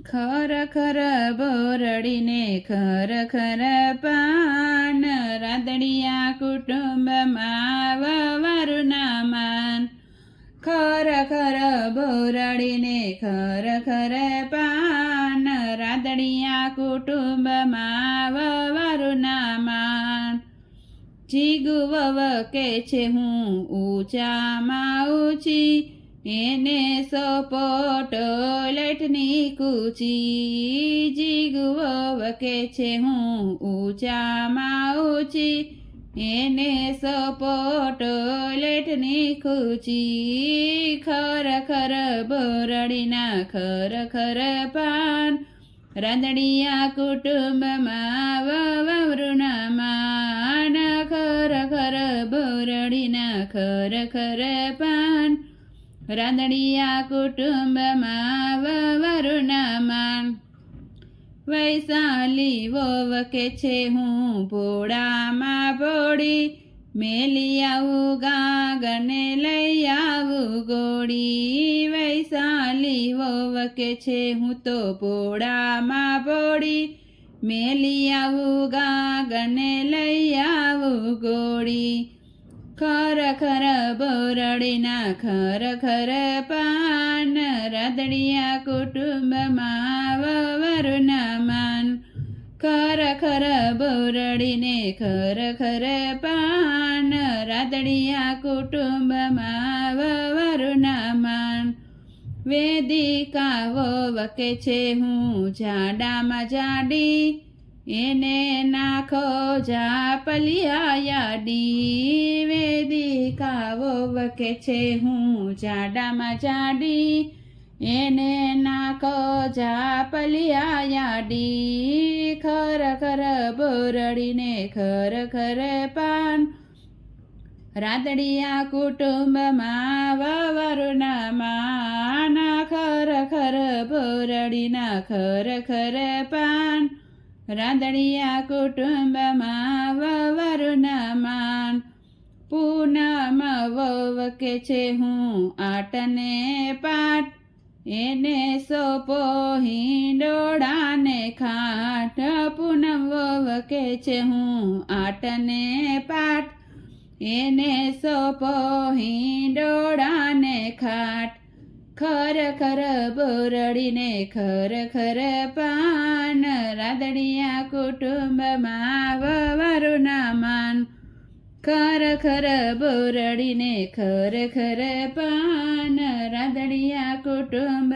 ખર ખર બોરડીને ખર ખર પાન રાદડિયા કુટુંબમાં વવારું નામાન ખર ખર બોરડીને ખર ખર પાન રાદડિયા કુટુંબમાં વવારું નામાન જીગુ વવ કે છે હું ઊંચામાં ઊંચી એને સપોટ લેટની કૂચી જીગુ વવ કે છે હું ઊંચામાં ઊંચી. એને સપોટ લેટની કૂચી ખરખર ખર બોરડીના ખરખર ખર પાન. રાંદડિયા કુટુંબમાં વવૃણમાં ખર ખર બોરડીના ખર ખર પાન. રાંદડિયા કુટુંબમાં વવરુણામાં વૈશાલી વોવ કે છે હું ભોળામાં ભોળી. મેલી આવું ગાગને લઈ આવું ગોળી. વૈશાલી વોવકે છે હું તો ભોળામાં ભોળી. મેલી આવું ગાગને લઈ આવું ગોળી. ખર ખર બોરડીના ખર ખર પાન, રાદડિયા કુટુંબમાં વવરુનામાન ખર ખર બોરડીને ખર ખર પાન, રાદડિયા કુટુંબમાં વવરુનામાન વેદિકા વકે છે હું જાડામાં જાડી એને નાખો જાપલિયા વેદી કાવો વકે છે હું જાડામાં જાડી એને નાખો જાપલિયા યાડી, ખર ખર બોરડીને ખર ખર પાન. રાદડિયા કુટુંબમાં વવરુણામાં ખર ખર બોરડીના ખર ખર પાન. રાંદડિયા કુટુંબમાં વવરુનામાન પૂનમ વવ કે છે હું આટને પાટ એને સોપો હિંડોળાને ખાટ પૂનમ વવ કે છે હું આટને પાટ એને સોપો હિંડોળાને ખાટ ખર ખર બોરડીને ખર ખર પાન. રાદડિયા કુટુંબમાં વવરુનામાન ખર ખર બોરડીને ખર ખર પાન. રાદડિયા કુટુંબમાં